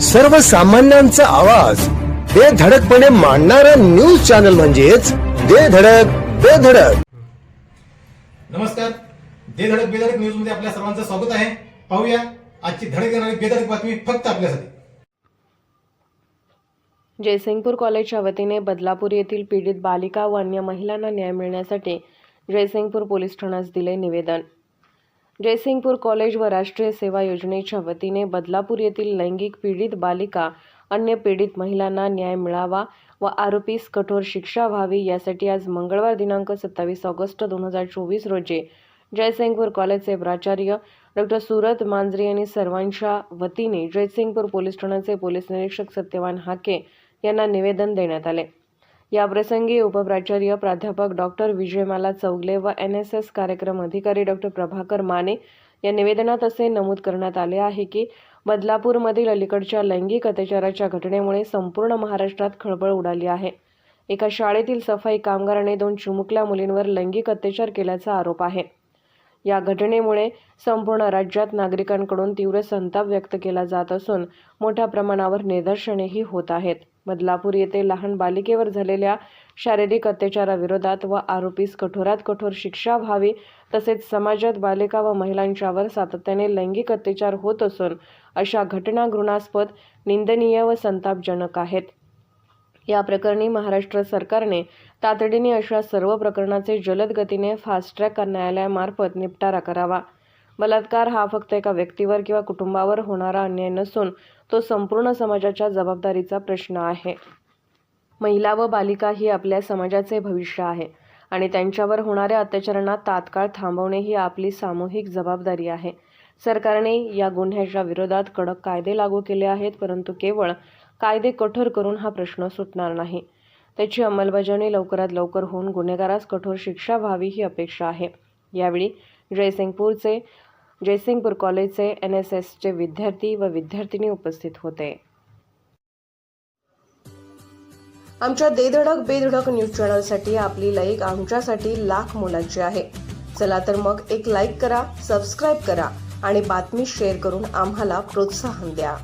सर्वसामान्यांचा आवाज. बेधडकपणे मांडणारा न्यूज चॅनल म्हणजेच बेधडक बेधडक नमस्कार. दे धडक बेधडक न्यूजमध्ये आपल्या सर्वांचं स्वागत आहे. पाहूया आजची धडक येणारी बेधडक बातमी फक्त आपल्यासाठी. जयसिंगपूर कॉलेजच्या वतीने बदलापूर येथील पीडित बालिका व अन्य महिलांना न्याय मिळण्यासाठी जयसिंगपूर पोलीस ठाण्यास दिले निवेदन. जयसिंगपूर कॉलेज व राष्ट्रीय सेवा योजनेच्या वतीने बदलापूर येथील लैंगिक पीडित बालिका अन्य पीडित महिलांना न्याय मिळावा व आरोपीस कठोर शिक्षा व्हावी यासाठी आज मंगळवार दिनांक सत्तावीस ऑगस्ट दोन हजार चोवीस रोजी जयसिंगपूर कॉलेजचे प्राचार्य डॉक्टर सुरत मांजरे यांनी सर्वांच्या वतीने जयसिंगपूर पोलीस ठाण्याचे पोलीस निरीक्षक सत्यवान हाके यांना निवेदन देण्यात आले. याप्रसंगी उपप्राचार्य प्राध्यापक डॉक्टर विजयमाला चौगले व एन एस एस कार्यक्रम अधिकारी डॉक्टर प्रभाकर माने या निवेदनात असे नमूद करण्यात आले आहे की बदलापूरमधील अलीकडच्या लैंगिक अत्याचाराच्या घटनेमुळे संपूर्ण महाराष्ट्रात खळबळ उडाली आहे. एका शाळेतील सफाई कामगाराने दोन चिमुकल्या मुलींवर लैंगिक अत्याचार केल्याचा आरोप आहे. या घटनेमुळे संपूर्ण राज्यात नागरिकांकडून तीव्र संताप व्यक्त केला जात असून मोठ्या प्रमाणावर निदर्शनेही होत आहेत. बदलापूर येथे लहान बालिकेवर झालेल्या शारीरिक अत्याचाराविरोधात व आरोपीस कठोरात कठोर शिक्षा व्हावी तसेच समाजात बालिका व महिलांच्यावर सातत्याने लैंगिक अत्याचार होत असून अशा घटना घृणास्पद निंदनीय व संतापजनक आहेत. या प्रकरणी महाराष्ट्र सरकारने तातडीने अशा सर्व प्रकरणाचे जलद गतीने फास्ट ट्रॅक न्यायालयामार्फत निपटारा करावा. बलात्कार हा फक्त एका व्यक्तीवर किंवा कुटुंबावर होणारा अन्याय नसून तो संपूर्ण समाजाच्या जबाबदारीचा प्रश्न आहे. महिला व बालिका ही आपल्या समाजाचे भविष्य आहे आणि त्यांच्यावर होणाऱ्या अत्याचारांना तात्काळ थांबवणे ही आपली सामूहिक जबाबदारी आहे. सरकारने या गुन्ह्याच्या विरोधात कडक कायदे लागू केले आहेत परंतु केवळ कायदे कठोर करून हा प्रश्न सुटणार नाही. त्याची अंमलबजावणी लवकरात लवकर होऊन गुन्हेगारास कठोर शिक्षा व्हावी ही अपेक्षा आहे. यावेळी जयसिंगपूरचे जयसिंगपूर कॉलेजचे एन एस एसचे विद्यार्थी व विद्यार्थिनी उपस्थित होते. आमच्या देधडक बेधडक न्यूज चॅनलसाठी आपली लाईक आमच्यासाठी लाख मोलाची आहे. चला तर मग एक लाईक करा सबस्क्राईब करा आणि बातमी शेअर करून आम्हाला प्रोत्साहन द्या.